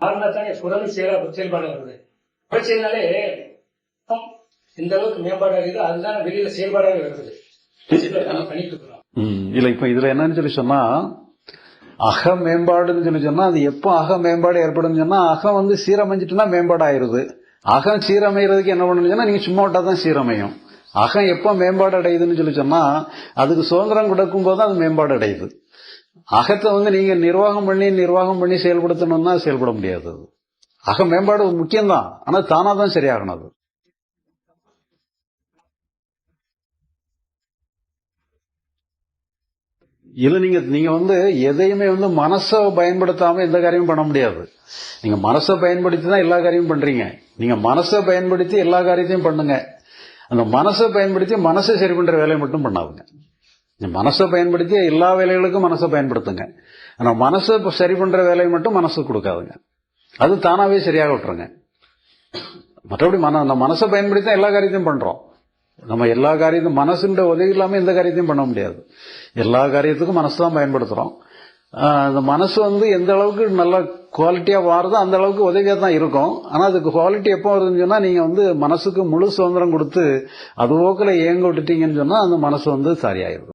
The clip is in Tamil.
மாறினா சுரந்து குரல் செயல்பாடு வருது இந்த அளவுக்கு மேம்பாடாக இருக்குது அதுதான் வெளியில செயல்பாடாக இருக்குது பண்ணிட்டு இருக்கிறோம். இல்ல இப்ப இதுல என்னன்னு சொல்லி சொன்னா அக மேம்பாடுன்னு சொல்லி சொன்னா அது எப்போ அக மேம்பாடு ஏற்படும் சொன்னா அகம் வந்து சீரமைஞ்சிட்டுனா மேம்பாடு ஆயிருது அகம் சீரமைகிறதுக்கு என்ன பண்ணணும்னு சொன்னா நீங்க சும்மா விட்டா தான் சீரமையும். அகம் எப்போ மேம்பாடு அடையுதுன்னு சொல்லி சொன்னா அதுக்கு சுதந்திரம் கொடுக்கும் போது அது மேம்பாடு அடையுது அகத்தை வந்து நீங்க நிர்வாகம் பண்ணி நிர்வாகம் பண்ணி செயல்படுத்தணும்னா செயல்பட முடியாது அது. அக மேம்பாடு முக்கியம்தான். ஆனா தானா தான் சரியாகணும் அது. இல்ல நீங்க நீங்க வந்து எதையுமே வந்து மனசை பயன்படுத்தாம எந்த காரியமும் பண்ண முடியாது. நீங்க மனசை பயன்படுத்தி தான் எல்லா காரியமும் பண்றீங்க. நீங்க மனசை பயன்படுத்தி எல்லா காரியத்தையும் பண்ணுங்க. அந்த மனசை பயன்படுத்தி மனசை சரி பண்ற வேலையை மட்டும் பண்ணாதுங்க. மனசை பயன்படுத்தி எல்லா வேலைகளுக்கும் மனசை பயன்படுத்துங்க. ஆனால் மனசை சரி பண்ணுற வேலையை மட்டும் மனசுக்கு கொடுக்காதுங்க. அது தானாகவே சரியாக விட்டுருங்க. மற்றபடி மன அந்த மனசை பயன்படுத்தி தான் எல்லா காரியத்தையும் பண்ணுறோம் நம்ம எல்லா காரியத்தையும் மனசுன்ற உதவி இல்லாமல் எந்த காரியத்தையும் பண்ண முடியாது. எல்லா காரியத்துக்கும் மனசு தான் பயன்படுத்துகிறோம் அந்த மனசு வந்து எந்த அளவுக்கு நல்ல குவாலிட்டியாக வாரதோ அந்த அளவுக்கு உதவியாக தான் இருக்கும். ஆனால் அதுக்கு குவாலிட்டி எப்போ வருதுன்னு சொன்னால் நீங்கள் வந்து மனசுக்கு முழு சுதந்திரம் கொடுத்து அது போக்கில் இயங்க விட்டுட்டீங்கன்னு சொன்னால் அந்த மனசு வந்து சரியாயிடும்